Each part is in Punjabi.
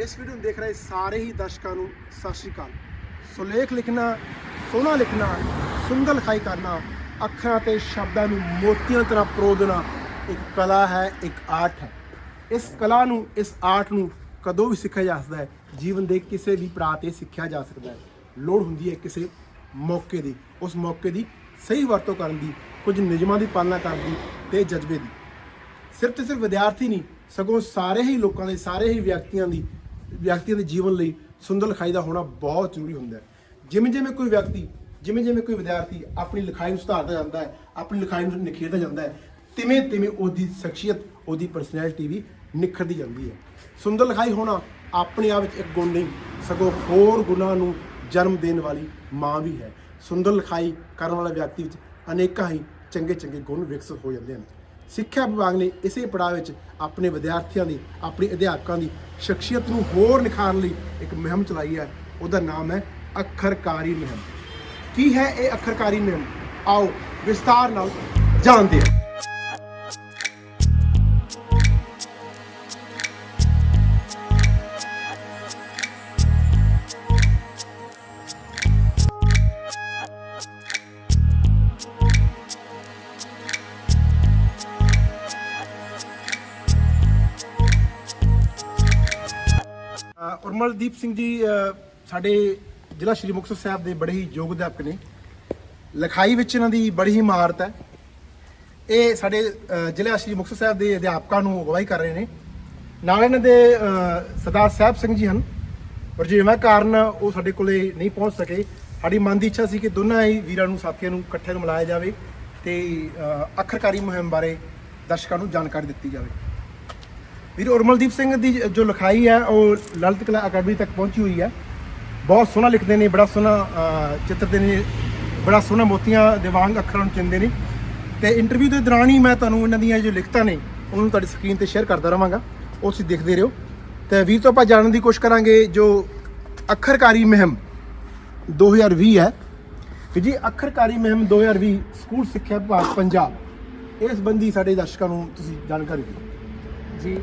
ਇਸ ਵੀਡੀਓ ਨੂੰ ਦੇਖ ਰਹੇ ਸਾਰੇ ਹੀ ਦਰਸ਼ਕਾਂ ਨੂੰ ਸਤਿ ਸ਼੍ਰੀ ਅਕਾਲ। ਸੁਲੇਖ ਲਿਖਣਾ, ਸੋਹਣਾ ਲਿਖਣਾ, ਸੁੰਦਰ ਲਿਖਾਈ ਕਰਨਾ, ਅੱਖਰਾਂ ਤੇ ਸ਼ਬਦਾਂ ਨੂੰ ਮੋਤੀਆਂ ਤਰ੍ਹਾਂ ਪਰੋ ਇੱਕ ਕਲਾ ਹੈ, ਇੱਕ ਆਰਟ ਹੈ। ਇਸ ਕਲਾ ਨੂੰ, ਇਸ ਆਰਟ ਨੂੰ ਕਦੋਂ ਵੀ ਸਿੱਖਿਆ ਜਾ ਸਕਦਾ ਹੈ? ਜੀਵਨ ਦੇ ਕਿਸੇ ਵੀ ਪੜਾਅ ਤੇ ਸਿੱਖਿਆ ਜਾ ਸਕਦਾ ਹੈ। ਲੋੜ ਹੁੰਦੀ ਹੈ ਕਿਸੇ ਮੌਕੇ ਦੀ, ਉਸ ਮੌਕੇ ਦੀ ਸਹੀ ਵਰਤੋਂ ਕਰਨ ਦੀ, ਕੁਝ ਨਿਯਮਾਂ ਦੀ ਪਾਲਣਾ ਕਰਨ ਦੀ ਤੇ ਜਜ਼ਬੇ ਦੀ। ਸਿਰਫ ਤੇ ਸਿਰਫ ਵਿਦਿਆਰਥੀ ਨਹੀਂ, ਸਗੋਂ ਸਾਰੇ ਹੀ ਲੋਕਾਂ ਦੇ, ਸਾਰੇ ਹੀ ਵਿਅਕਤੀਆਂ ਦੀ ਵਿਅਕਤੀਆਂ ਦੇ ਜੀਵਨ ਲਈ ਸੁੰਦਰ ਲਿਖਾਈ ਦਾ ਹੋਣਾ ਬਹੁਤ ਜ਼ਰੂਰੀ ਹੁੰਦਾ ਹੈ। ਜਿਵੇਂ ਜਿਵੇਂ ਕੋਈ ਵਿਅਕਤੀ, ਜਿਵੇਂ ਜਿਵੇਂ ਕੋਈ ਵਿਦਿਆਰਥੀ ਆਪਣੀ ਲਿਖਾਈ ਨੂੰ ਸੁਧਾਰਦਾ ਜਾਂਦਾ ਹੈ, ਆਪਣੀ ਲਿਖਾਈ ਨੂੰ ਨਿਖੇਰਦਾ ਜਾਂਦਾ ਹੈ, ਤਿਵੇਂ ਤਿਵੇਂ ਉਹਦੀ ਸ਼ਖਸੀਅਤ, ਉਹਦੀ ਪਰਸਨੈਲਿਟੀ ਵੀ ਨਿਖਰਦੀ ਜਾਂਦੀ ਹੈ। ਸੁੰਦਰ ਲਿਖਾਈ ਹੋਣਾ ਆਪਣੇ ਆਪ ਵਿੱਚ ਇੱਕ ਗੁਣ ਨਹੀਂ, ਸਗੋਂ ਹੋਰ ਗੁਣਾਂ ਨੂੰ ਜਨਮ ਦੇਣ ਵਾਲੀ ਮਾਂ ਵੀ ਹੈ। ਸੁੰਦਰ ਲਿਖਾਈ ਕਰਨ ਵਾਲਾ ਵਿਅਕਤੀ ਵਿੱਚ ਅਨੇਕਾਂ ਹੀ ਚੰਗੇ ਚੰਗੇ ਗੁਣ ਵਿਕਸਿਤ ਹੋ ਜਾਂਦੇ ਹਨ। ਸਿੱਖਿਆ ਵਿਭਾਗ ਨੇ ਇਸੇ ਪੜਾਅ ਵਿੱਚ ਆਪਣੇ ਵਿਦਿਆਰਥੀਆਂ ਦੀ, ਆਪਣੇ ਅਧਿਆਪਕਾਂ ਦੀ ਸ਼ਖਸੀਅਤ ਨੂੰ ਹੋਰ ਨਿਖਾਰਨ ਲਈ ਇੱਕ ਮੁਹਿੰਮ ਚਲਾਈ ਹੈ। ਉਹਦਾ ਨਾਮ ਹੈ ਅੱਖਰਕਾਰੀ ਮੁਹਿੰਮ। ਕੀ ਹੈ ਇਹ ਅੱਖਰਕਾਰੀ ਮੁਹਿੰਮ? ਆਓ ਵਿਸਤਾਰ ਨਾਲ ਜਾਣਦੇ ਹਾਂ। ਅ, ਸਿੰਘ ਜੀ ਸਾਡੇ ਜ਼ਿਲ੍ਹਾ ਸ਼੍ਰੀ ਮੁਕਤਸਰ ਸਾਹਿਬ ਦੇ ਬੜੇ ਹੀ ਯੋਗ ਅਧਿਆਪਕ ਨੇ। ਲਿਖਾਈ ਵਿੱਚ ਇਹਨਾਂ ਦੀ ਬੜੀ ਹੀ ਮਹਾਰਤ ਹੈ। ਇਹ ਸਾਡੇ ਜ਼ਿਲ੍ਹਾ ਸ਼੍ਰੀ ਮੁਕਤਸਰ ਸਾਹਿਬ ਦੇ ਅਧਿਆਪਕਾਂ ਨੂੰ ਅਗਵਾਈ ਕਰ ਰਹੇ ਨੇ। ਨਾਲ ਇਹਨਾਂ ਦੇ ਸਰਦਾਰ ਸਾਹਿਬ ਸਿੰਘ ਜੀ ਹਨ। ਪਰ ਜਿਵੇਂ ਕਾਰਨ ਉਹ ਸਾਡੇ ਕੋਲੇ ਨਹੀਂ ਪਹੁੰਚ ਸਕੇ ਸਾਡੀ ਮਨ ਦੀ ਇੱਛਾ ਸੀ ਕਿ ਦੋਨਾਂ ਹੀ ਵੀਰਾਂ ਨੂੰ ਸਾਥੀਆਂ ਨੂੰ ਇਕੱਠੇ ਨੂੰ ਮਿਲਾਇਆ ਜਾਵੇ ਤੇ ਅ, ਅੱਖਰਕਾਰੀ ਮੁਹਿੰਮ ਬਾਰੇ ਦਰਸ਼ਕਾਂ ਨੂੰ ਜਾਣਕਾਰੀ ਦਿੱਤੀ ਜਾਵੇ। ਵੀਰ ਉਰਮਲਦੀਪ ਸਿੰਘ ਦੀ ਜੋ ਲਿਖਾਈ ਹੈ, ਉਹ ਲਲਿਤ ਕਲਾ ਅਕੈਡਮੀ ਤੱਕ ਪਹੁੰਚੀ ਹੋਈ ਹੈ। ਬਹੁਤ ਸੋਹਣਾ ਲਿਖਦੇ ਨੇ, ਬੜਾ ਸੋਹਣਾ ਚਿੱਤਰ ਦੇ ਨੇ, ਬੜਾ ਸੋਹਣਾ ਮੋਤੀਆਂ ਦੇ ਵਾਂਗ ਅੱਖਰਾਂ ਨੂੰ ਚਿੰਦੇ ਨੇ। ਤੇ ਇੰਟਰਵਿਊ ਦੇ ਦੌਰਾਨ ਹੀ ਮੈਂ ਤੁਹਾਨੂੰ ਇਹਨਾਂ ਦੀਆਂ ਜੋ ਲਿਖਤਾਂ ਨੇ, ਉਹਨਾਂ ਨੂੰ ਤੁਹਾਡੀ ਸਕਰੀਨ ਤੇ ਸ਼ੇਅਰ ਕਰਦਾ ਰਹਾਂਗਾ ਉਹ ਤੁਸੀਂ ਦੇਖਦੇ ਰਹੋ। ਤੇ ਵੀਰ ਤੋਂ ਆਪਾਂ ਜਾਣਨ ਦੀ ਕੋਸ਼ਿਸ਼ ਕਰਾਂਗੇ, ਜੋ ਅੱਖਰਕਾਰੀ ਮੁਹਿੰਮ 2020 ਹੈ। ਕਿ ਜੀ, ਅੱਖਰਕਾਰੀ ਮੁਹਿੰਮ 2020 ਸਕੂਲ ਸਿੱਖਿਆ ਵਿਭਾਗ, ਪੰਜਾਬ। ਇਸ ਸੰਬੰਧੀ ਸਾਡੇ ਦਰਸ਼ਕਾਂ ਨੂੰ ਤੁਸੀਂ ਜਾਣਕਾਰੀ ਦਿਓ। ਜੀ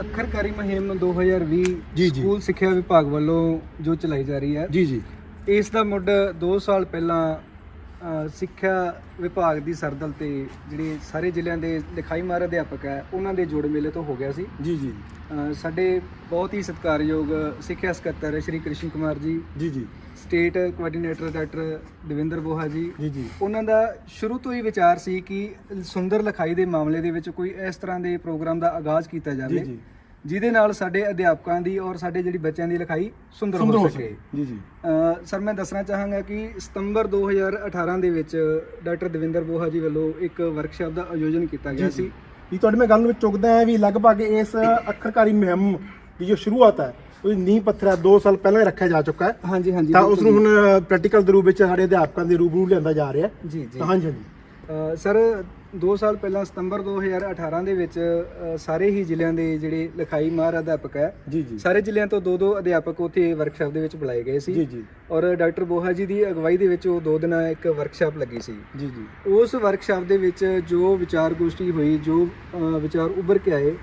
ਅੱਖਰਕਾਰੀ ਮੁਹਿੰਮ 2020 ਜੀ, ਜੀ। ਸਕੂਲ ਸਿੱਖਿਆ ਵਿਭਾਗ ਵੱਲੋਂ ਜੋ ਚਲਾਈ ਜਾ ਰਹੀ ਹੈ ਜੀ ਜੀ ਇਸ ਦਾ ਮੁੱਢ 2 ਸਾਲ ਪਹਿਲਾਂ ਸਿੱਖਿਆ ਵਿਭਾਗ ਦੀ ਸਰਦਲ ਤੇ ਜਿਹੜੇ ਸਾਰੇ ਜ਼ਿਲ੍ਹਿਆਂ ਦੇ ਲਿਖਾਈ ਮਾਰ ਅਧਿਆਪਕ ਹੈ ਉਹਨਾਂ ਦੇ ਜੋੜ ਮੇਲੇ ਤੋਂ ਹੋ ਗਿਆ ਸੀ। ਜੀ ਜੀ। ਸਾਡੇ ਬਹੁਤ ਹੀ ਸਤਿਕਾਰਯੋਗ ਸਿੱਖਿਆ ਸਕੱਤਰ ਸ਼੍ਰੀ ਕ੍ਰਿਸ਼ਨ ਕੁਮਾਰ ਜੀ। ਜੀ ਜੀ। State coordinator doctor Davinder Boha ji. ਜੀ ਜੀ। ਉਹਨਾਂ ਦਾ ਸ਼ੁਰੂ ਤੋਂ ਹੀ ਵਿਚਾਰ ਸੀ ਕਿ ਸੁੰਦਰ ਲਿਖਾਈ ਦੇ ਮਾਮਲੇ ਦੇ ਵਿੱਚ ਕੋਈ ਇਸ ਤਰ੍ਹਾਂ ਦੇ ਪ੍ਰੋਗਰਾਮ ਦਾ ਆਗਾਜ਼ ਕੀਤਾ ਜੀ ਜਾਵੇ। ਜੀ। ਜਿਹਦੇ ਨਾਲ ਸਾਡੇ ਅਧਿਆਪਕਾਂ ਦੀ ਔਰ ਸਾਡੇ ਜਿਹੜੀ ਬੱਚਿਆਂ ਦੀ ਲਿਖਾਈ ਸੁੰਦਰ ਸੁੰਦਰ ਹੋ ਹੋ ਸਕੇ। ਜੀ ਜੀ। ਅ, ਸਰ ਮੈਂ ਦੱਸਣਾ ਚਾਹਾਂਗਾ ਕਿ ਸਤੰਬਰ 2018 ਦੇ ਵਿੱਚ ਡਾਕਟਰ ਦਵਿੰਦਰ ਬੋਹਾ ਜੀ ਵੱਲੋਂ ਇੱਕ ਵਰਕਸ਼ਾਪ ਦਾ ਆਯੋਜਨ ਕੀਤਾ ਗਿਆ ਸੀ। ਵੀ ਤੁਹਾਡੀ ਮੈਂ ਗੱਲ ਵਿੱਚ ਚੁੱਕਦਾ ਹਾਂ ਵੀ ਲਗਭਗ ਇਸ ਅੱਖਰਕਾਰੀ ਮੁਹਿੰਮ ਦੀ ਜੋ ਸ਼ੁਰੂਆਤ ਹੈ ਉਹ ਨੀਂਹ ਪੱਥਰ ਹੈ 2 ਸਾਲ ਪਹਿਲਾਂ ਹੀ ਰੱਖਿਆ ਜਾ ਚੁੱਕਾ ਹੈ। ਹਾਂਜੀ ਹਾਂਜੀ ਤਾਂ ਉਸ ਨੂੰ ਬਿਲਕੁਲ ਹੁਣ ਪ੍ਰੈਕਟੀਕਲ ਦੇ ਰੂਪ ਵਿੱਚ ਸਾਡੇ ਅਧਿਆਪਕਾਂ ਦੇ ਰੂਬਰੂ ਲਿਆਂਦਾ ਜਾ ਰਿਹਾ ਹੈ। ਜੀ ਜੀ। ਤਾਂ ਹਾਂਜੀ ਹਾਂਜੀ। ਸਰ 2 ਸਾਲ ਪਹਿਲਾਂ ਸਤੰਬਰ 2018 ਦੇ ਵਿੱਚ ਅ, ਸਾਰੇ ਹੀ ਜ਼ਿਲ੍ਹਿਆਂ ਦੇ ਜਿਹੜੇ ਲਿਖਾਈ ਮਾਹਰ ਅਧਿਆਪਕ ਹੈ ਜੀ ਜੀ। ਸਾਰੇ ਜ਼ਿਲ੍ਹਿਆਂ ਤੋਂ ਦੋ ਦੋ ਅਧਿਆਪਕ ਉੱਥੇ ਵਰਕਸ਼ਾਪ ਦੇ ਵਿੱਚ ਬੁਲਾਏ ਗਏ ਜੀ ਸੀ। ਜੀ ਔਰ ਡਾਕਟਰ ਬੋਹਾ ਜੀ ਦੀ ਅਗਵਾਈ ਦੇ ਵਿੱਚ ਉਹ ਦੋ ਦਿਨਾਂ ਇੱਕ ਵਰਕਸ਼ਾਪ ਲੱਗੀ ਸੀ। ਜੀ ਜੀ। ਉਸ ਵਰਕਸ਼ਾਪ ਦੇ ਵਿੱਚ ਜੋ ਵਿਚਾਰ ਗੋਸ਼ਟੀ ਹੋਈ ਜੋ ਅ, ਵਿਚਾਰ ਉੱਭਰ ਕੇ ਆਏ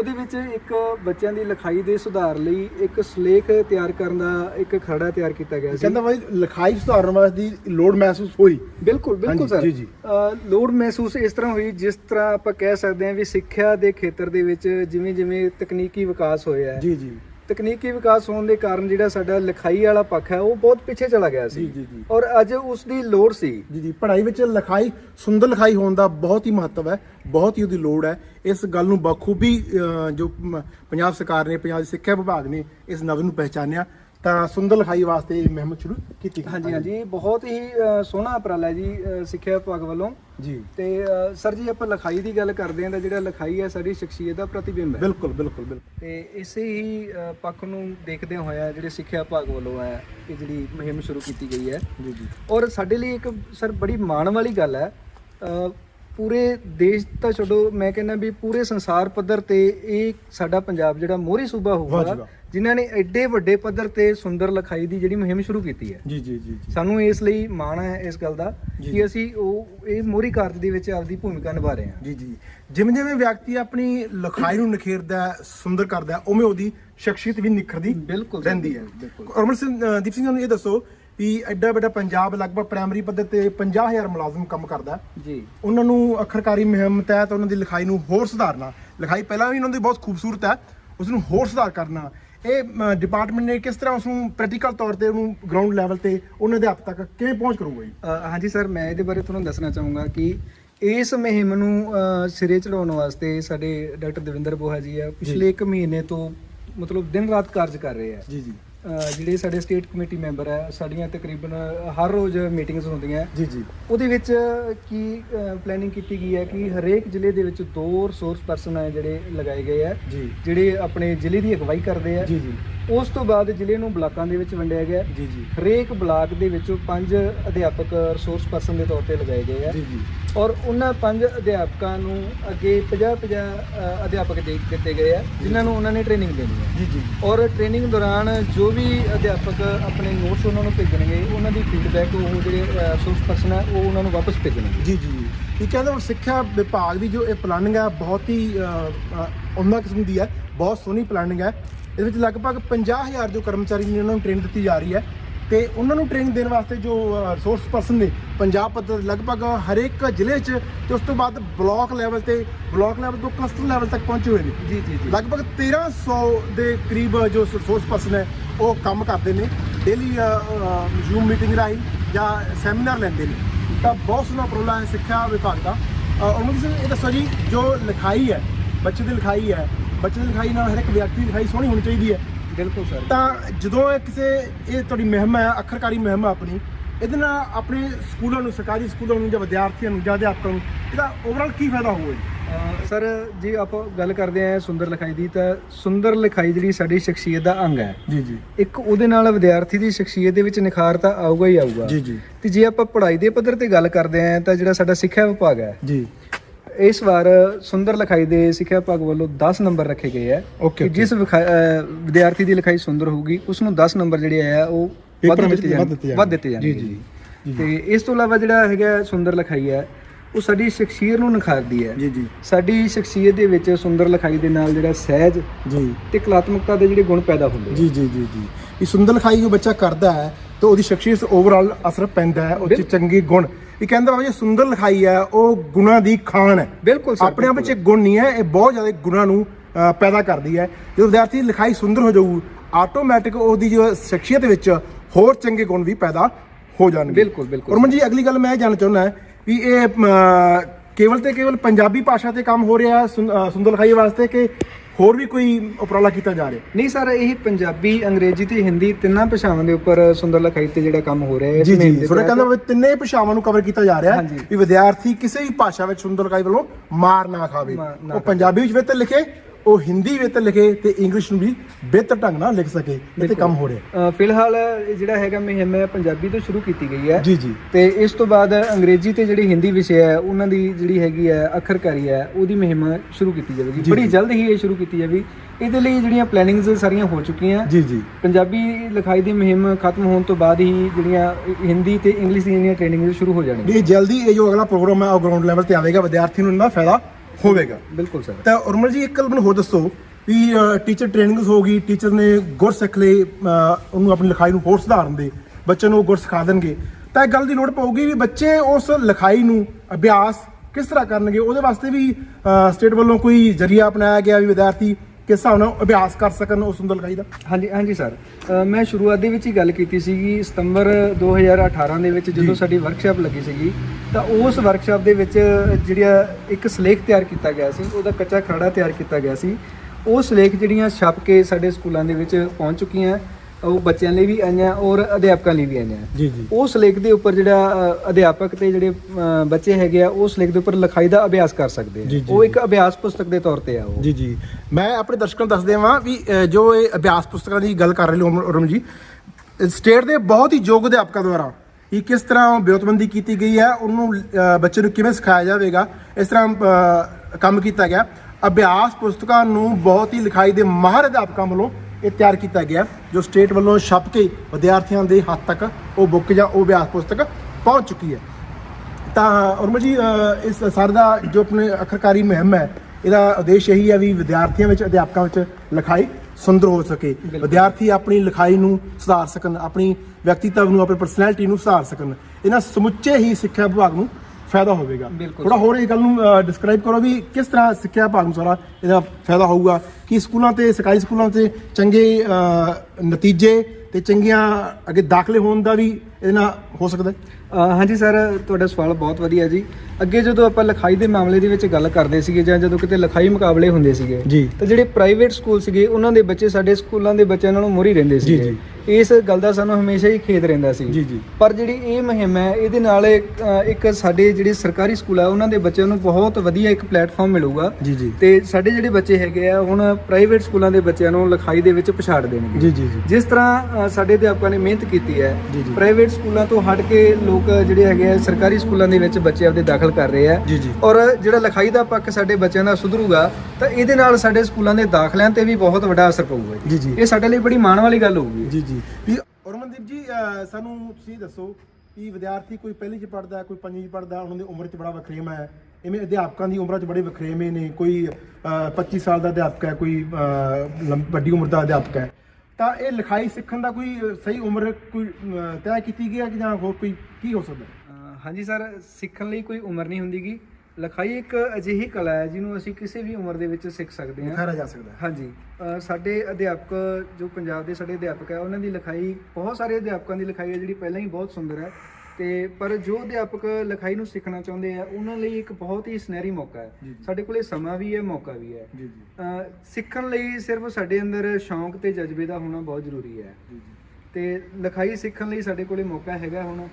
ਉਹਦੇ ਵਿੱਚ ਇੱਕ ਬੱਚਿਆਂ ਦੀ ਲਿਖਾਈ ਦੇ ਸੁਧਾਰ ਲਈ ਇੱਕ ਸਲੇਖ ਤਿਆਰ ਕਰਨ ਦਾ ਇੱਕ ਖਰੜਾ ਤਿਆਰ ਕੀਤਾ ਗਿਆ ਸੀ। ਕਹਿੰਦਾ ਬਾਈ ਲਿਖਾਈ ਸੁਧਾਰਨ ਵਾਸਤੇ ਦੀ ਲੋੜ ਮਹਿਸੂਸ ਹੋਈ। ਬਿਲਕੁਲ ਬਿਲਕੁਲ ਸਰ। ਜੀ, ਜੀ। ਲੋੜ ਮਹਿਸੂਸ ਇਸ ਤਰ੍ਹਾਂ ਹੋਈ ਜਿਸ ਤਰ੍ਹਾਂ ਆਪਾਂ ਕਹਿ ਸਕਦੇ ਹਾਂ ਵੀ ਸਿੱਖਿਆ ਦੇ ਖੇਤਰ ਦੇ ਵਿੱਚ ਜਿਵੇਂ ਜਿਵੇਂ ਤਕਨੀਕੀ ਵਿਕਾਸ ਹੋਇਆ ਹੈ। ਜੀ ਜੀ। ਤਕਨੀਕੀ ਵਿਕਾਸ ਹੋਣ ਦੇ ਕਾਰਨ ਜਿਹੜਾ ਸਾਡਾ ਲਿਖਾਈ ਵਾਲਾ ਪੱਖ ਹੈ ਉਹ ਬਹੁਤ ਪਿੱਛੇ ਚਲਾ ਗਿਆ ਸੀ। ਜੀ ਜੀ ਔਰ ਅੱਜ ਉਸ ਦੀ ਲੋੜ ਸੀ। ਜੀ ਜੀ ਪੜ੍ਹਾਈ ਵਿੱਚ ਲਿਖਾਈ ਸੁੰਦਰ ਲਿਖਾਈ ਹੋਣ ਦਾ ਬਹੁਤ ਹੀ ਮਹੱਤਵ ਹੈ ਬਹੁਤ ਹੀ ਉਹਦੀ ਲੋੜ ਹੈ। ਇਸ ਗੱਲ ਨੂੰ ਬਖੂਬੀ ਜੋ ਮ- ਪੰਜਾਬ ਸਰਕਾਰ ਨੇ ਪੰਜਾਬ ਸਿੱਖਿਆ ਵਿਭਾਗ ਨੇ ਇਸ ਨਵ ਨੂੰ ਪਹਿਚਾਨਿਆ। ਤਾਂ ਸੁੰਦਰ ਲਿਖਾਈ ਵਾਸਤੇ ਇਹ ਮੁਹਿੰਮ ਸ਼ੁਰੂ ਕੀਤੀ ਗਈ। ਹਾਂਜੀ ਹਾਂਜੀ। ਇਹ ਬਹੁਤ ਹੀ ਅ, ਸੋਹਣਾ ਉਪਰਾਲਾ ਹੈ ਜੀ ਅ, ਸਿੱਖਿਆ ਵਿਭਾਗ ਵੱਲੋਂ। ਜੀ। ਤੇ ਅ, ਸਰ ਜੀ ਆਪਾਂ ਲਿਖਾਈ ਦੀ ਗੱਲ ਕਰਦੇ ਹਾਂ ਤਾਂ ਜਿਹੜਾ ਲਿਖਾਈ ਹੈ ਸਾਡੀ ਸ਼ਖਸੀਅਤ ਦਾ ਪ੍ਰਤੀਬਿੰਬ ਹੈ। ਬਿਲਕੁਲ ਬਿਲਕੁਲ ਬਿਲਕੁਲ। ਤੇ ਇਸੇ ਹੀ ਅ, ਪੱਖ ਨੂੰ ਦੇਖਦੇ ਹੋਇਆ ਜਿਹੜੇ ਸਿੱਖਿਆ ਵਿਭਾਗ ਵੱਲੋਂ ਹੈ ਇਹ ਜਿਹੜੀ ਮੁਹਿੰਮ ਸ਼ੁਰੂ ਕੀਤੀ ਗਈ ਹੈ। ਜੀ ਜੀ। ਔਰ ਸਾਡੇ ਲਈ ਇੱਕ ਸਰ ਬੜੀ ਮਾਣ ਵਾਲੀ ਗੱਲ ਹੈ ਅ, ਪੂਰੇ ਦੇਸ਼ ਤਾਂ ਛੱਡੋ ਮੈਂ ਕਹਿੰਦਾ ਵੀ ਪੂਰੇ ਸੰਸਾਰ ਪੱਧਰ ਤੇ ਇਹ ਸਾਡਾ ਪੰਜਾਬ ਜਿਹੜਾ ਮੋਹਰੀ ਸੂਬਾ ਹੋਊਗਾ ਵਾਹ। ਜਿਨ੍ਹਾਂ ਨੇ ਐਡੇ ਵੱਡੇ ਪੱਧਰ ਤੇ ਸੁੰਦਰ ਲਿਖਾਈ ਦੀ ਜਿਹੜੀ ਮੁਹਿੰਮ ਸ਼ੁਰੂ ਕੀਤੀ ਹੈ। ਜੀ ਜੀ ਜੀ ਸਾਨੂੰ ਇਸ ਲਈ ਮਾਣ ਹੈ ਇਸ ਗੱਲ ਦਾ। ਕਿ ਅਸੀਂ ਉਹ ਇਹ ਮੋਰੀ ਕਾਰਜ ਦੇ ਵਿੱਚ ਆਪਦੀ ਭੂਮਿਕਾ ਨਿਭਾ ਰਹੇ ਹਾਂ। ਜੀ ਜੀ। ਜਿਵੇਂ ਜਿਵੇਂ ਵਿਅਕਤੀ ਆਪਣੀ ਲਿਖਾਈ ਨੂੰ ਨਿਖੇਰਦਾ ਸੁੰਦਰ ਕਰਦਾ ਉਵੇਂ ਉਹਦੀ ਸ਼ਖਸੀਅਤ ਵੀ ਨਿਖਰਦੀ ਬਿਲਕੁਲ ਰਹਿੰਦੀ ਹੈ। ਬਿਲਕੁਲ। ਅਰਮਨ ਸਿੰਘ ਦੀਪ ਸਿੰਘ ਨੂੰ ਇਹ ਦੱਸੋ ਵੀ ਐਡਾ ਵੱਡਾ ਪੰਜਾਬ ਲਗਭਗ ਪ੍ਰਾਇਮਰੀ ਪੱਧਰ ਤੇ 50000 ਮੁਲਾਜ਼ਮ ਕੰਮ ਕਰਦਾ। ਜੀ। ਉਹਨਾਂ ਨੂੰ ਅੱਖਰਕਾਰੀ ਮੁਹਿੰਮ ਤਹਿਤ ਉਹਨਾਂ ਦੀ ਲਿਖਾਈ ਨੂੰ ਹੋਰ ਸੁਧਾਰਨਾ ਲਿਖਾਈ ਪਹਿਲਾਂ ਵੀ ਉਹਨਾਂ ਦੀ ਬਹੁਤ ਖੂਬਸੂਰਤ ਹੈ ਉਸ ਨੂੰ ਹੋਰ ਸੁਧਾਰ ਕਰਨਾ ਇਹ ਡਿਪਾਰਟਮੈਂਟ ਨੇ ਕਿਸ ਤਰ੍ਹਾਂ ਉਸ ਨੂੰ ਪ੍ਰੈਕਟੀਕਲ ਤੌਰ ਤੇ ਉਹਨੂੰ ਗਰਾਊਂਡ ਲੈਵਲ ਤੇ ਉਹਨਾਂ ਦੇ ਆਪ ਤੱਕ ਕਿਵੇਂ ਪਹੁੰਚ ਕਰੂਗਾ ਜੀ? ਹਾਂਜੀ ਸਰ ਮੈਂ ਇਹਦੇ ਬਾਰੇ ਤੁਹਾਨੂੰ ਦੱਸਣਾ ਚਾਹੂੰਗਾ ਕਿ ਇਸ ਮੁਹਿੰਮ ਨੂੰ ਸਿਰੇ ਚੜਾਉਣ ਵਾਸਤੇ ਸਾਡੇ ਡਾਕਟਰ ਦਵਿੰਦਰ ਬੋਹਾ ਜੀ ਆ ਪਿਛਲੇ 1 ਮਹੀਨੇ ਤੋਂ ਮਤਲਬ ਦਿਨ ਰਾਤ ਕਾਰਜ ਕਰ ਰਹੇ ਆ। ਜੀ ਜੀ। ਜਿਹੜੇ ਸਾਡੇ ਸਟੇਟ ਕਮੇਟੀ ਮੈਂਬਰ ਹੈ ਸਾਡੀਆਂ ਤਕਰੀਬਨ ਹਰ ਰੋਜ਼ ਮੀਟਿੰਗਸ ਹੁੰਦੀਆਂ। ਜੀ ਜੀ। ਉਹਦੇ ਵਿੱਚ ਕੀ ਪਲੈਨਿੰਗ ਕੀਤੀ ਗਈ ਹੈ ਕਿ ਹਰੇਕ ਜ਼ਿਲ੍ਹੇ ਦੇ ਵਿੱਚ ਦੋ ਰਿਸੋਰਸ ਪਰਸਨ ਹੈ ਜਿਹੜੇ ਲਗਾਏ ਗਏ ਆ ਜੀ। ਜਿਹੜੇ ਆਪਣੇ ਜ਼ਿਲ੍ਹੇ ਦੀ ਅਗਵਾਈ ਕਰਦੇ ਆ। ਜੀ ਜੀ। ਉਸ ਤੋਂ ਬਾਅਦ ਜ਼ਿਲ੍ਹੇ ਨੂੰ ਬਲਾਕਾਂ ਦੇ ਵਿੱਚ ਵੰਡਿਆ ਗਿਆ। ਜੀ ਜੀ। ਹਰੇਕ ਬਲਾਕ ਦੇ ਵਿੱਚੋਂ ਪੰਜ ਅਧਿਆਪਕ ਰਿਸੋਰਸ ਪਰਸਨ ਦੇ ਤੌਰ ਤੇ ਲਗਾਏ ਗਏ ਆ। ਜੀ ਜੀ। ਔਰ ਉਹਨਾਂ ਪੰਜ ਅਧਿਆਪਕਾਂ ਨੂੰ ਅੱਗੇ 50-50 ਅਧਿਆਪਕ ਦੇ ਦਿੱਤੇ ਗਏ ਆ ਜਿਨ੍ਹਾਂ ਨੂੰ ਉਹਨਾਂ ਨੇ ਟ੍ਰੇਨਿੰਗ ਦੇਣੀ ਹੈ ਜੀ ਜੀ। ਔਰ ਟ੍ਰੇਨਿੰਗ ਦੌਰਾਨ ਜੋ ਵੀ ਅਧਿਆਪਕ ਆਪਣੇ ਨੋਟਸ ਉਹਨਾਂ ਨੂੰ ਭੇਜਣਗੇ ਉਹਨਾਂ ਦੀ ਫੀਡਬੈਕ ਉਹ ਜਿਹੜੇ ਰਿਸੋਰਸ ਪਰਸਨ ਹੈ ਉਹ ਉਹਨਾਂ ਨੂੰ ਵਾਪਸ ਭੇਜਣਗੇ। ਜੀ ਜੀ। ਇਹ ਕਹਿੰਦੇ ਹੁਣ ਸਿੱਖਿਆ ਵਿਭਾਗ ਦੀ ਜੋ ਇਹ ਪਲਾਨਿੰਗ ਹੈ ਬਹੁਤ ਹੀ ਉਮਦਾ ਕਿਸਮ ਦੀ ਹੈ ਬਹੁਤ ਸੋਹਣੀ ਪਲਾਨਿੰਗ ਹੈ ਇਹਦੇ ਵਿੱਚ ਲਗਭਗ 50000 ਜੋ ਕਰਮਚਾਰੀ ਨੇ ਉਹਨਾਂ ਨੂੰ ਟ੍ਰੇਨਿੰਗ ਦਿੱਤੀ ਜਾ ਰਹੀ ਹੈ ਤੇ ਉਹਨਾਂ ਨੂੰ ਟ੍ਰੇਨਿੰਗ ਦੇਣ ਵਾਸਤੇ ਜੋ ਰਿਸੋਰਸ ਪਰਸਨ ਨੇ ਪੰਜਾਬ ਪੱਧਰ ਤੇ ਲਗਭਗ ਹਰੇਕ ਜ਼ਿਲ੍ਹੇ 'ਚ ਤੇ ਉਸ ਤੋਂ ਬਾਅਦ ਬਲਾਕ ਲੈਵਲ ਤੇ ਬਲਾਕ ਲੈਵਲ ਤੋਂ ਕਲਸਟਰ ਲੈਵਲ ਤੱਕ ਪਹੁੰਚੇ ਹੋਏ ਨੇ। ਜੀ ਜੀ ਜੀ। ਲਗਭਗ 1300 ਦੇ ਕਰੀਬ ਜੋ ਰਿਸੋਰਸ ਪਰਸਨ ਹੈ ਉਹ ਕੰਮ ਕਰਦੇ ਨੇ। ਡੇਲੀ ਜ਼ੂਮ ਮੀਟਿੰਗ ਰਾਹੀਂ ਜਾਂ ਸੈਮੀਨਾਰ ਲੈਂਦੇ ਨੇ। ਤਾਂ ਬਹੁਤ ਸੋਹਣਾ ਉਪਰਾਲਾ ਹੈ ਸਿੱਖਿਆ ਵਿਭਾਗ ਦਾ। ਉਹਨਾਂ ਸਿੰਘ ਇਹ ਦੱਸੋ ਜੀ ਜੋ ਲਿਖਾਈ ਹੈ ਬੱਚੇ ਦੀ ਲਿਖਾਈ ਹੈ। ਬੱਚੇ ਦੀ ਲਿਖਾਈ ਨਾਲ ਹਰ ਇੱਕ ਵਿਅਕਤੀ ਦੀ ਲਿਖਾਈ ਸੋਹਣੀ ਹੋਣੀ ਚਾਹੀਦੀ ਹੈ। ਬਿਲਕੁਲ ਸਰ। ਤਾਂ ਜਦੋਂ ਇਹ ਕਿਸੇ ਇਹ ਤੁਹਾਡੀ ਮੁਹਿੰਮ ਹੈ ਅੱਖਰਕਾਰੀ ਮੁਹਿੰਮ ਹੈ ਆਪਣੀ ਇਹਦੇ ਨਾਲ ਆਪਣੇ ਸਕੂਲਾਂ ਨੂੰ ਸਰਕਾਰੀ ਸਕੂਲਾਂ ਨੂੰ ਜਾਂ ਵਿਦਿਆਰਥੀਆਂ ਨੂੰ ਜਾਂ ਅਧਿਆਪਕਾਂ ਨੂੰ ਇਹਦਾ ਓਵਰਆਲ ਕੀ ਫਾਇਦਾ ਹੋਊਗਾ ਜੀ? ਸਰ ਜੇ ਆਪਾਂ ਗੱਲ ਕਰਦੇ ਆ ਸੁੰਦਰ ਲਿਖਾਈ ਦੀ ਤਾਂ ਸੁੰਦਰ ਲਿਖਾਈ ਜਿਹੜੀ ਸਾਡੀ ਸ਼ਖਸੀਅਤ ਦਾ ਅੰਗ ਹੈ। ਜੀ ਜੀ। ਇੱਕ ਉਹਦੇ ਨਾਲ ਵਿਦਿਆਰਥੀ ਦੀ ਸ਼ਖਸੀਅਤ ਦੇ ਵਿੱਚ ਨਿਖਾਰ ਤਾਂ ਆਊਗਾ ਹੀ ਆਊਗਾ। ਜੀ ਜੀ। ਤੇ ਜੇ ਆਪਾਂ ਪੜ੍ਹਾਈ ਦੇ ਪੱਧਰ ਤੇ ਗੱਲ ਕਰਦੇ ਆ ਤਾਂ ਜਿਹੜਾ ਸਾਡਾ ਸਿੱਖਿਆ ਵਿਭਾਗ ਹੈ ਜੀ। ਇਸ ਵਾਰ ਸੁੰਦਰ ਲਿਖਾਈ ਦੇ ਸਿੱਖਿਆ ਵਿਭਾਗ ਵੱਲੋਂ 10 ਨੰਬਰ ਰੱਖੇ ਗਏ ਓਕੇ ਕਿ ਜਿਸ ਵਿਦਿਆਰਥੀ ਦੀ ਲਿਖਾਈ ਸੁੰਦਰ ਹੋਊਗੀ ਉਸ ਨੂੰ 10 ਨੰਬਰ ਜਿਹੜੇ ਆ ਉਹ ਵੱਧ ਦਿੱਤੇ ਵੱਧ ਦਿੱਤੇ ਜਾਣ ਵੱਧ ਦਿੱਤੇ ਜਾਣਗੇ। ਜਾਣਗੇ ਜੀ, ਜੀ। ਤੇ ਇਸ ਤੋਂ ਇਲਾਵਾ ਜਿਹੜਾ ਹੈਗਾ ਸੁੰਦਰ ਲਿਖਾਈ ਹੈ ਉਹ ਸਾਡੀ ਸ਼ਖਸੀਅਤ ਨੂੰ ਨਿਖਾਰਦੀ ਹੈ ਜੀ ਜੀ। ਸਾਡੀ ਸ਼ਖਸੀਅਤ ਦੇ ਵਿੱਚ ਸੁੰਦਰ ਲਿਖਾਈ ਦੇ ਨਾਲ ਜਿਹੜਾ ਸਹਿਜ ਜੀ। ਤੇ ਕਲਾਤਮਕਤਾ ਦੇ ਜਿਹੜੇ ਗੁਣ ਪੈਦਾ ਹੁੰਦੇ ਜੀ ਜੀ ਜੀ ਜੀ। ਇਹ ਸੁੰਦਰ ਲਿਖਾਈ ਜੋ ਬੱਚਾ ਕਰਦਾ ਹੈ ਤਾਂ ਉਹਦੀ ਸ਼ਖਸੀਅਤ ਓਵਰਆਲ ਅਸਰ ਪੈਂਦਾ ਹੈ ਉਹ 'ਚ ਚੰਗੇ ਗੁਣ। ਇਹ ਕਹਿੰਦਾ ਵਾ ਜੇ ਸੁੰਦਰ ਲਿਖਾਈ ਹੈ ਉਹ ਗੁਣਾਂ ਦੀ ਖਾਨ ਹੈ। ਬਿਲਕੁਲ ਸਰ ਆਪਣੇ ਆਪ ਵਿੱਚ ਇੱਕ ਗੁਣ ਨਹੀਂ ਹੈ ਇਹ ਬਹੁਤ ਜ਼ਿਆਦਾ ਗੁਣਾਂ ਨੂੰ ਪੈਦਾ ਕਰਦੀ ਹੈ। ਜਦੋਂ ਵਿਦਿਆਰਥੀ ਲਿਖਾਈ ਸੁੰਦਰ ਹੋ ਜਾਊ ਆਟੋਮੈਟਿਕ ਉਹਦੀ ਜੋ ਸ਼ਖਸੀਅਤ ਵਿੱਚ ਹੋਰ ਚੰਗੇ ਗੁਣ ਵੀ ਪੈਦਾ ਹੋ ਜਾਣਗੇ। ਬਿਲਕੁਲ, ਬਿਲਕੁਲ। ਔਰ ਜੀ ਅਗਲੀ ਗੱਲ ਮੈਂ ਇਹ ਜਾਣਨਾ ਚਾਹੁੰਦਾ ਵੀ ਇਹ ਕੇਵਲ ਤੇ ਕੇਵਲ ਪੰਜਾਬੀ ਭਾਸ਼ਾ ਤੇ ਕੰਮ ਹੋ ਰਿਹਾ ਸੁੰਦਰ ਲਿਖਾਈ ਵਾਸਤੇ ਕਿ ਹੋਰ ਵੀ ਕੋਈ ਉਪਰਾਲਾ ਕੀਤਾ ਜਾ ਰਿਹਾ ਨਹੀਂ ਸਰ ਇਹ ਪੰਜਾਬੀ ਅੰਗਰੇਜ਼ੀ ਤੇ ਹਿੰਦੀ ਤਿੰਨਾਂ ਭਾਸ਼ਾਵਾਂ ਦੇ ਉੱਪਰ ਸੁੰਦਰ ਲਿਖਾਈ ਤੇ ਜਿਹੜਾ ਕੰਮ ਹੋ ਰਿਹਾ ਹੈ ਜੀ ਜੀ ਥੋੜਾ। ਕਹਿੰਦਾ ਵੀ ਤਿੰਨੇ ਭਾਸ਼ਾਵਾਂ ਨੂੰ ਕਵਰ ਕੀਤਾ ਜਾ ਰਿਹਾ ਹੈ। ਵੀ ਵਿਦਿਆਰਥੀ ਕਿਸੇ ਵੀ ਭਾਸ਼ਾ ਵਿੱਚ ਸੁੰਦਰ ਲਿਖਾਈ ਵੱਲੋਂ ਮਾਰ ਨਾ ਖਾਵੇ ਉਹ ਪੰਜਾਬੀ ਵਿੱਚ ਬਿਹਤਰ ਲਿਖੇ ਉਹ ਹਿੰਦੀ ਵਿੱਚ ਲਿਖੇ ਤੇ ਇੰਗਲਿਸ਼ ਨੂੰ ਵੀ ਬਿਹਤਰ ਢੰਗ ਨਾਲ ਲਿਖ ਸਕੇ ਤੇ। ਕੰਮ ਹੋ ਰਿਹਾ। ਅ, ਫਿਲਹਾਲ ਇਹ ਜਿਹੜਾ ਹੈਗਾ ਮੁਹਿੰਮ ਹੈ ਪੰਜਾਬੀ ਤੋਂ ਸ਼ੁਰੂ ਕੀਤੀ ਗਈ ਹੈ। ਜੀ ਜੀ। ਤੇ ਇਸ ਤੋਂ ਬਾਅਦ ਅੰਗਰੇਜ਼ੀ ਤੇ ਜਿਹੜੀ ਹਿੰਦੀ ਵਿਸ਼ੇ ਹੈ ਉਹਨਾਂ ਦੀ ਜਿਹੜੀ ਹੈਗੀ ਹੈ ਅੱਖਰਕਾਰੀ ਹੈ ਉਹਦੀ ਮੁਹਿੰਮ ਸ਼ੁਰੂ ਕੀਤੀ ਜਾਵੇਗੀ। ਜੀ, ਬੜੀ ਜੀ। ਜਲਦ ਹੀ ਇਹ ਸ਼ੁਰੂ ਕੀਤੀ ਜਾਵੇਗੀ। ਇਹਦੇ ਲਈ ਜਿਹੜੀਆਂ ਪਲੈਨਿੰਗਸ ਸਾਰੀਆਂ ਹੋ ਚੁੱਕੀਆਂ। ਜੀ ਜੀ। ਪੰਜਾਬੀ ਲਿਖਾਈ ਦੀ ਮੁਹਿੰਮ ਖਤਮ ਹੋਣ ਤੋਂ ਬਾਅਦ ਹੀ ਜਿਹੜੀਆਂ ਹਿੰਦੀ ਤੇ ਇੰਗਲਿਸ਼ ਦੀਆਂ ਜਿਹੜੀਆਂ ਟ੍ਰੇਨਿੰਗ ਸ਼ੁਰੂ ਹੋ ਜਾਣਗੀਆਂ। ਇਹ ਜਲਦੀ ਇਹ ਜੋ ਅਗਲਾ ਪ੍ਰੋਗਰਾਮ ਹੈ ਉਹ ਗਰਾਊਂਡ ਲੈਵਲ ਤੇ ਆਵੇਗਾ। ਵਿਦਿਆਰਥੀ ਨੂੰ ਇਹਨਾਂ ਦਾ ਫਾਇਦਾ ਹੋਵੇਗਾ। ਬਿਲਕੁਲ ਸਰ। ਤਾਂ ਉਰਮਲ ਜੀ ਇੱਕ ਗੱਲ ਮੈਨੂੰ ਹੋਰ ਦੱਸੋ ਵੀ ਟੀਚਰ ਟ੍ਰੇਨਿੰਗਸ ਹੋਗੀ ਟੀਚਰ ਨੇ ਗੁਰ ਸਿੱਖ ਅ, ਉਹਨੂੰ ਆਪਣੀ ਲਿਖਾਈ ਨੂੰ ਹੋਰ ਸੁਧਾਰਨ ਦੇ ਬੱਚੇ ਨੂੰ ਗੁਰ ਸਿਖਾ ਦੇਣਗੇ। ਤਾਂ ਇਹ ਗੱਲ ਦੀ ਲੋੜ ਪਊਗੀ ਵੀ ਬੱਚੇ ਉਸ ਲਿਖਾਈ ਨੂੰ ਅਭਿਆਸ ਕਿਸ ਤਰ੍ਹਾਂ ਕਰਨਗੇ? ਉਹਦੇ ਵਾਸਤੇ ਵੀ ਸਟੇਟ ਵੱਲੋਂ ਕੋਈ ਜਰੀਆ ਅਪਣਾਇਆ ਗਿਆ ਵੀ ਵਿਦਿਆਰਥੀ ਕਿਸ ਹਿਸਾਬ ਨਾਲ ਅਭਿਆਸ ਕਰ ਸਕਣ ਉਸ ਸੁੰਦਰ ਲਿਖਾਈ ਦਾ? ਹਾਂਜੀ ਹਾਂਜੀ ਸਰ। ਮੈਂ ਸ਼ੁਰੂਆਤ ਦੇ ਵਿੱਚ ਹੀ ਗੱਲ ਕੀਤੀ ਸੀਗੀ ਸਤੰਬਰ 2018 ਦੇ ਵਿੱਚ ਜਦੋਂ। ਸਾਡੀ ਵਰਕਸ਼ਾਪ ਲੱਗੀ ਸੀਗੀ ਤਾਂ ਉਸ ਵਰਕਸ਼ਾਪ ਦੇ ਵਿੱਚ ਜਿਹੜਾ ਇੱਕ ਸਲੇਖ ਤਿਆਰ ਕੀਤਾ ਗਿਆ ਸੀ ਉਹਦਾ ਕੱਚਾ ਖਰੜਾ ਤਿਆਰ ਕੀਤਾ ਗਿਆ ਸੀ। ਉਹ ਸਲੇਖ ਜਿਹੜੀਆਂ ਛਪ ਕੇ ਸਾਡੇ ਸਕੂਲਾਂ ਦੇ ਵਿੱਚ ਪਹੁੰਚ ਚੁੱਕੀਆਂ। ਉਹ ਬੱਚਿਆਂ ਲਈ ਵੀ ਆਈਆਂ ਔਰ ਅਧਿਆਪਕਾਂ ਲਈ ਵੀ ਆਈਆਂ। ਜੀ ਜੀ। ਉਸ ਲੇਖ ਦੇ ਉੱਪਰ ਜਿਹੜਾ ਅਧਿਆਪਕ ਤੇ ਜਿਹੜੇ ਬੱਚੇ ਹੈਗੇ ਆ ਉਸ ਲੇਖ ਦੇ ਉੱਪਰ ਲਿਖਾਈ ਦਾ ਅਭਿਆਸ ਕਰ ਸਕਦੇ ਆ। ਉਹ। ਇੱਕ ਅਭਿਆਸ ਪੁਸਤਕ ਦੇ ਤੌਰ ਤੇ ਆ ਉਹ। ਜੀ ਜੀ। ਮੈਂ ਆਪਣੇ ਦਰਸ਼ਕਾਂ ਨੂੰ ਦੱਸ ਦੇਵਾਂ ਵੀ ਜੋ ਇਹ ਅਭਿਆਸ ਪੁਸਤਕਾਂ ਦੀ ਗੱਲ ਕਰ ਰਹੇ ਹੋ ਰਮ ਜੀ ਸਟੇਟ ਦੇ ਬਹੁਤ ਹੀ ਯੋਗ ਅਧਿਆਪਕਾਂ ਦੁਆਰਾ ਇਹ ਕਿਸ ਤਰ੍ਹਾਂ ਵਿਉਤਬੰਦੀ ਕੀਤੀ ਗਈ ਹੈ ਉਹਨੂੰ ਬੱਚੇ ਨੂੰ ਕਿਵੇਂ ਸਿਖਾਇਆ ਜਾਵੇਗਾ ਇਸ ਤਰ੍ਹਾਂ ਕੰਮ ਕੀਤਾ ਗਿਆ। ਅਭਿਆਸ ਪੁਸਤਕਾਂ ਨੂੰ ਬਹੁਤ ਹੀ ਲਿਖਾਈ ਦੇ ਮਾਹਰ ਅਧਿਆਪਕਾਂ ਵੱਲੋਂ ਇਹ ਤਿਆਰ ਕੀਤਾ ਗਿਆ। ਜੋ ਸਟੇਟ ਵੱਲੋਂ ਛਪ ਕੇ ਵਿਦਿਆਰਥੀਆਂ ਦੇ ਹੱਥ ਤੱਕ ਉਹ ਬੁੱਕ ਜਾਂ ਉਹ ਅਭਿਆਸ ਪੁਸਤਕ ਪਹੁੰਚ ਚੁੱਕੀ ਹੈ। ਤਾਂ ਉਰਮਲ ਜੀ ਇਸ ਸਰ ਦਾ ਜੋ ਆਪਣੇ ਅਖਰਕਾਰੀ ਮੁਹਿੰਮ ਹੈ ਇਹਦਾ ਉਦੇਸ਼ ਇਹੀ ਹੈ ਵੀ ਵਿਦਿਆਰਥੀਆਂ ਵਿੱਚ ਅਧਿਆਪਕਾਂ ਵਿੱਚ ਲਿਖਾਈ ਸੁੰਦਰ ਹੋ ਸਕੇ। ਵਿਦਿਆਰਥੀ ਆਪਣੀ ਲਿਖਾਈ ਨੂੰ ਸੁਧਾਰ ਸਕਣ ਆਪਣੀ ਵਿਅਕਤੀਤਵ ਨੂੰ ਆਪਣੀ ਪਰਸਨੈਲਿਟੀ ਨੂੰ ਸੁਧਾਰ ਸਕਣ। ਇਹਨਾਂ ਸਮੁੱਚੇ ਹੀ ਸਿੱਖਿਆ ਵਿਭਾਗ ਨੂੰ ਫਾਇਦਾ ਹੋਵੇਗਾ। ਥੋੜਾ ਹੋਰ ਇਹ ਗੱਲ ਨੂੰ ਡਿਸਕ੍ਰਾਈਬ ਕਰੋ ਵੀ ਕਿਸ ਤਰ੍ਹਾਂ ਸਿੱਖਿਆ ਵਿਭਾਗ ਨੂੰ ਸਾਰਾ ਇਹਦਾ ਫਾਇਦਾ ਹੋਊਗਾ। ਕਿ ਸਕੂਲਾਂ ਤੇ ਸਰਕਾਰੀ ਸਕੂਲਾਂ ਤੇ ਚੰਗੇ ਨਤੀਜੇ ਤੇ ਚੰਗੀਆਂ ਅੱਗੇ ਦਾਖਲੇ ਹੋਣ ਦਾ ਵੀ ਇਹਦੇ ਨਾਲ ਹੋ ਸਕਦਾ ਹਾਂਜੀ ਸਰ ਤੁਹਾਡਾ ਸਵਾਲ ਬਹੁਤ ਵਧੀਆ ਜੀ। ਅੱਗੇ ਜਦੋਂ ਆਪਾਂ ਲਿਖਾਈ ਦੇ ਮਾਮਲੇ ਦੇ ਵਿੱਚ ਗੱਲ ਕਰਦੇ ਸੀਗੇ ਜਾਂ ਜਦੋਂ ਕਿਤੇ ਲਿਖਾਈ ਮੁਕਾਬਲੇ ਹੁੰਦੇ ਸੀਗੇ। ਤਾਂ ਜਿਹੜੇ ਪ੍ਰਾਈਵੇਟ ਸਕੂਲ ਸੀਗੇ ਉਹਨਾਂ ਦੇ ਬੱਚੇ ਸਾਡੇ ਸਕੂਲਾਂ ਦੇ ਬੱਚਿਆਂ ਨਾਲੋਂ ਮੋਰੀ ਰਹਿੰਦੇ ਸੀਗੇ। ਇਸ ਗੱਲ ਦਾ ਸਾਨੂੰ ਹਮੇਸ਼ਾ ਹੀ ਖੇਦ ਰਹਿੰਦਾ ਸੀ। ਪਰ ਜਿਹੜੀ ਇਹ ਮੁਹਿੰਮ ਹੈ ਇਹਦੇ ਨਾਲ ਇੱਕ, ਸਾਡੇ ਜਿਹੜੇ ਸਰਕਾਰੀ ਸਕੂਲ ਆ ਉਹਨਾਂ ਦੇ ਬੱਚਿਆਂ ਨੂੰ ਬਹੁਤ ਵਧੀਆ ਇੱਕ ਪਲੇਟਫਾਰਮ ਮਿਲੂਗਾ। ਜੀ ਜੀ। ਤੇ ਸਾਡੇ ਜਿਹੜੇ ਬੱਚੇ ਹੈਗੇ ਆ ਹੁਣ ਪ੍ਰਾਈਵੇਟ ਸਕੂਲਾਂ ਦੇ ਬੱਚਿਆਂ ਨੂੰ ਲਿਖਾਈ ਦੇ ਵਿੱਚ ਪਛਾੜ ਦੇਣਗੇ। ਜੀ ਜੀ ਜੀ। ਜਿਸ ਤਰ੍ਹਾਂ ਸਾਡੇ ਅਧਿਆਪਕਾਂ ਨੇ ਮਿਹਨਤ ਕੀਤੀ ਹੈ। ਪ੍ਰਾਈਵੇਟ ਸਕੂਲਾਂ ਤੋਂ ਹਟ ਕੇ ਲੋਕ ਜਿਹੜੇ ਹੈਗੇ ਆ ਸਰਕਾਰੀ ਸਕੂਲਾਂ ਦੇ ਵਿੱਚ ਬੱਚੇ ਆਪਦੇ ਦਾਖਲ ਕਰ ਰਹੇ ਆ। ਜੀ, ਜੀ। ਔਰ ਜਿਹੜਾ ਲਿਖਾਈ ਦਾ ਪੱਖ ਸਾਡੇ ਬੱਚਿਆਂ ਦਾ ਸੁਧਰੂਗਾ ਤਾਂ ਇਹਦੇ ਨਾਲ ਸਾਡੇ ਸਕੂਲਾਂ ਦੇ ਦਾਖਲਿਆਂ ਤੇ ਵੀ ਬਹੁਤ ਵੱਡਾ ਅਸਰ ਪਊਗਾ ਜੀ, ਜੀ। ਇਹ ਸਾਡੇ ਲਈ ਬੜੀ ਮਾਣ ਵਾਲੀ ਗੱਲ ਹੋਊਗੀ। ਜੀ ਜੀ। ਵੀ ਔਰਮਨਦੀਪ ਜੀ ਸਾਨੂੰ ਤੁਸੀਂ ਦੱਸੋ ਕਿ ਵਿਦਿਆਰਥੀ ਕੋਈ ਪਹਿਲੀ ਚ ਪੜਦਾ ਕੋਈ ਪੰਜਵੀਂ ਚ ਪੜਦਾ ਉਹਨਾਂ ਦੀ ਉਮਰ ਚ ਬੜਾ ਵਖਰੇਵਾ ਹੈ। ਇਵੇਂ ਅਧਿਆਪਕਾਂ ਦੀ ਉਮਰਾਂ ਚ ਬੜੇ ਵਖਰੇਵੇਂ ਨੇ ਕੋਈ ਅਹ, 25 ਸਾਲ ਦਾ ਅਧਿਆਪਕ ਹੈ ਕੋਈ ਲੰਬ- ਵੱਡੀ ਉਮਰ ਦਾ ਅਧਿਆਪਕ ਹੈ। ਤਾਂ ਇਹ ਲਿਖਾਈ ਸਿੱਖਣ ਦਾ ਕੋਈ ਸਹੀ ਉਮਰ ਕੋਈ ਤੈਅ ਕੀਤੀ ਗਈ ਹੈ ਕਿ ਜਾਂ ਹੋਰ ਕੋਈ ਕੀ ਹੋ ਸਕਦਾ ਹੈ? ਅ, ਹਾਂਜੀ ਸਰ ਸਿੱਖਣ ਲਈ ਕੋਈ ਉਮਰ ਨਹੀਂ ਹੁੰਦੀਗੀ ਲਿਖਾਈ ਇੱਕ ਅਜਿਹੀ ਕਲਾ ਹੈ ਜਿਹਨੂੰ ਅਸੀਂ ਕਿਸੇ ਵੀ ਉਮਰ ਦੇ ਵਿੱਚ ਸਿੱਖ ਸਕਦੇ ਹਾਂ। ਨਿਖਾਰਿਆ ਜਾ ਸਕਦਾ ਹੈ। ਹਾਂਜੀ। ਅ, ਸਾਡੇ ਅਧਿਆਪਕ ਜੋ ਪੰਜਾਬ ਦੇ ਸਾਡੇ ਅਧਿਆਪਕ ਹੈ ਉਹਨਾਂ ਦੀ ਲਿਖਾਈ ਬਹੁਤ ਸਾਰੇ ਅਧਿਆਪਕਾਂ ਦੀ ਲਿਖਾਈ ਹੈ ਜਿਹੜੀ ਪਹਿਲਾਂ ਹੀ ਬਹੁਤ ਸੁੰਦਰ ਹੈ। ਤੇ ਪਰ ਜੋ ਅਧਿਆਪਕ ਲਿਖਾਈ ਨੂੰ ਸਿੱਖਣਾ ਚਾਹੁੰਦੇ ਆ ਉਹਨਾਂ ਲਈ ਇੱਕ ਬਹੁਤ ਹੀ ਸੁਨਹਿਰੀ ਮੌਕਾ ਹੈ। ਸਾਡੇ ਕੋਲੇ ਸਮਾਂ ਵੀ ਹੈ ਮੌਕਾ ਵੀ ਹੈ। ਸਿੱਖਣ ਲਈ ਸਿਰਫ ਸਾਡੇ ਅੰਦਰ ਸ਼ੌਂਕ ਤੇ ਜਜ਼ਬੇ ਦਾ ਹੋਣਾ ਬਹੁਤ ਜ਼ਰੂਰੀ ਹੈ। ਤੇ ਲਿਖਾਈ ਸਿੱਖਣ ਲਈ ਸਾਡੇ ਕੋਲੇ ਮੌਕਾ ਹੈਗਾ ਹੁਣ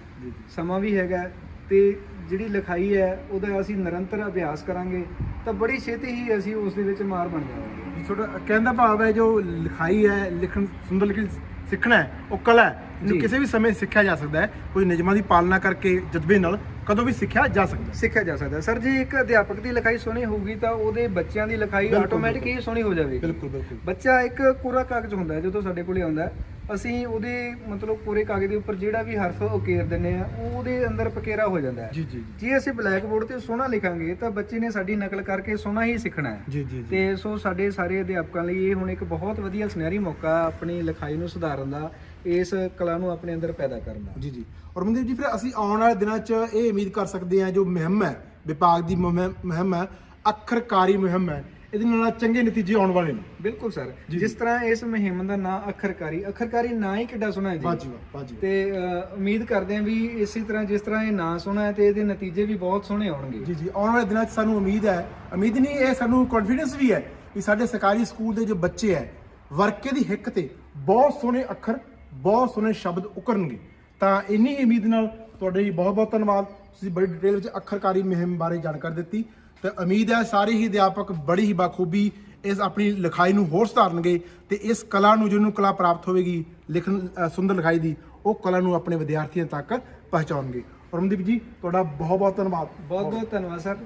ਸਮਾਂ ਵੀ ਹੈਗਾ ਤੇ ਜਿਹੜੀ ਲਿਖਾਈ ਹੈ ਉਹਦਾ ਅਸੀਂ ਨਿਰੰਤਰ ਅਭਿਆਸ ਕਰਾਂਗੇ ਤਾਂ ਬੜੀ ਛੇਤੀ ਹੀ ਅਸੀਂ ਉਸ ਦੇ ਵਿੱਚ ਮਾਰ ਬਣ ਜਾਵਾਂਗੇ। ਤੁਹਾਡਾ ਕਹਿਣ ਦਾ ਭਾਵ ਹੈ ਜੋ ਲਿਖਾਈ ਹੈ ਲਿਖਣ ਸੁੰਦਰ ਲਿਖਣ ਸਿੱਖਣਾ ਹੈ ਉਹ ਕਲਾ ਹੈ ਇਹਨੂੰ ਜੀ। ਕਿਸੇ ਵੀ ਸਮੇਂ ਸਿੱਖਿਆ ਜਾ ਸਕਦਾ ਹੈ ਕੋਈ ਨਿਯਮਾਂ ਦੀ ਪਾਲਣਾ ਕਰਕੇ ਜਜ਼ਬੇ ਨਾਲ ਕਦੋਂ ਵੀ ਸਿੱਖਿਆ ਜਾ ਸਕਦਾ ਹੈ। ਸਿੱਖਿਆ ਜਾ ਸਕਦਾ ਸਰ ਜੇ ਇੱਕ ਅਧਿਆਪਕ ਦੀ ਲਿਖਾਈ ਸੋਹਣੀ ਹੋਊਗੀ ਤਾਂ ਉਹਦੇ ਬੱਚਿਆਂ ਦੀ ਲਿਖਾਈ ਬਿਲਕੁਲ, ਆਟੋਮੈਟਿਕ ਹੀ ਸੋਹਣੀ ਹੋ ਜਾਵੇਗੀ। ਬਿਲਕੁਲ ਬਿਲਕੁਲ। ਬੱਚਾ ਇੱਕ ਕੋਰਾ ਕਾਗਜ਼ ਹੁੰਦਾ ਹੈ ਜਦੋਂ ਸਾਡੇ ਕੋਲੇ ਆਉਂਦਾ ਹੈ, ਅਸੀਂ ਉਹਦੇ ਮਤਲਬ ਕੋਰੇ ਕਾਗਜ਼ ਦੇ ਉੱਪਰ ਜਿਹੜਾ ਵੀ ਹਰਫ ਉਕੇਰ ਦਿੰਨੇ ਆ ਉਹ ਉਹਦੇ ਅੰਦਰ ਪਕੇਰਾ ਹੋ ਜਾਂਦਾ ਹੈ। ਜੀ ਜੀ ਜੇ। ਅਸੀਂ ਬਲੈਕ ਬੋਰਡ ਤੇ ਸੋਹਣਾ ਲਿਖਾਂਗੇ ਤਾਂ ਬੱਚੇ ਨੇ ਸਾਡੀ ਨਕਲ ਕਰਕੇ ਸੋਹਣਾ ਹੀ ਸਿੱਖਣਾ ਹੈ। ਜੀ ਜੀ ਤੇ ਸੋ ਸਾਡੇ ਸਾਰੇ ਅਧਿਆਪਕਾਂ ਲਈ ਇਹ ਹੁਣ ਇੱਕ ਬਹੁਤ ਵਧੀਆ ਸੁਨਹਿਰੀ ਮੌਕਾ ਆਪਣੀ ਲਿਖਾਈ ਨੂੰ ਸੁਧਾਰਨ ਦਾ ਇਸ ਕਲਾ ਨੂੰ ਆਪਣੇ ਅੰਦਰ ਪੈਦਾ ਕਰਨ ਦਾ। ਜੀ ਜੀ। ਔਰ ਮਨਦੀਪ ਜੀ ਫਿਰ ਅਸੀਂ ਆਉਣ ਵਾਲੇ ਦਿਨਾਂ 'ਚ ਇਹ ਉਮੀਦ ਕਰ ਸਕਦੇ ਹਾਂ ਜੋ ਮੁਹਿੰਮ ਹੈ ਵਿਭਾਗ ਦੀ ਮੁਹਿੰਮ ਹੈ ਅੱਖਰਕਾਰੀ ਮੁਹਿੰਮ ਹੈ। ਇਹਦੇ ਨਾਲ ਚੰਗੇ ਨਤੀਜੇ ਆਉਣ ਵਾਲੇ ਨੇ। ਬਿਲਕੁਲ ਸਰ। ਜੀ, ਜਿਸ। ਤਰ੍ਹਾਂ ਇਸ ਮੁਹਿੰਮ ਦਾ ਨਾਂ ਅੱਖਰਕਾਰੀ ਅੱਖਰਕਾਰੀ ਨਾਂ ਹੀ ਕਿੱਡਾ ਸੋਹਣਾ ਹੈ ਜੀ। ਬਾਜੀ ਤੇ ਅ, ਉਮੀਦ ਕਰਦੇ ਹਾਂ ਵੀ ਇਸੇ ਤਰ੍ਹਾਂ ਜਿਸ ਤਰ੍ਹਾਂ ਇਹ ਨਾਂ ਸੋਹਣਾ ਹੈ ਤੇ ਇਹਦੇ ਨਤੀਜੇ ਵੀ ਬਹੁਤ ਸੋਹਣੇ ਆਉਣਗੇ। ਜੀ ਜੀ। ਆਉਣ ਵਾਲੇ ਦਿਨਾਂ 'ਚ ਸਾਨੂੰ ਉਮੀਦ ਹੈ ਉਮੀਦ ਨਹੀਂ ਇਹ ਸਾਨੂੰ ਕੌਨਫੀਡੈਂਸ ਵੀ ਹੈ ਕਿ ਸਾਡੇ ਸਰਕਾਰੀ ਸਕੂਲ ਦੇ ਜੋ ਬੱਚੇ ਹੈ ਵਰਕੇ ਦੀ ਹਿੱਕ ਤੇ ਬਹੁਤ ਸੋਹਣੇ ਅੱਖਰ ਬਹੁਤ ਸੋਹਣੇ ਸ਼ਬਦ ਉਕਰਨਗੇ। ਤਾਂ ਇੰਨੀ ਹੀ ਉਮੀਦ ਨਾਲ ਤੁਹਾਡੇ ਬਹੁਤ ਬਹੁਤ ਧੰਨਵਾਦ। ਤੁਸੀਂ ਬੜੀ ਡਿਟੇਲ ਵਿੱਚ ਅੱਖਰਕਾਰੀ ਮੁਹਿੰਮ ਬਾਰੇ ਜਾਣਕਾਰੀ ਦਿੱਤੀ। ਤੇ ਉਮੀਦ ਹੈ ਸਾਰੇ ਹੀ ਅਧਿਆਪਕ ਬੜੀ ਹੀ ਬਾਖੂਬੀ ਇਸ ਆਪਣੀ ਲਿਖਾਈ ਨੂੰ ਹੋਰ ਸੁਧਾਰਨਗੇ ਤੇ ਇਸ ਕਲਾ ਨੂੰ ਜਿਹਨੂੰ ਕਲਾ ਪ੍ਰਾਪਤ ਹੋਵੇਗੀ, ਲਿਖਣ ਸੁੰਦਰ ਲਿਖਾਈ ਦੀ, ਉਹ ਕਲਾ ਨੂੰ ਆਪਣੇ ਵਿਦਿਆਰਥੀਆਂ ਤੱਕ ਪਹੁੰਚਾਉਣਗੇ। ਰਮਨਦੀਪ ਜੀ, ਤੁਹਾਡਾ ਬਹੁਤ ਬਹੁਤ ਧੰਨਵਾਦ। ਬਹੁਤ ਬਹੁਤ ਧੰਨਵਾਦ, ਸਰ।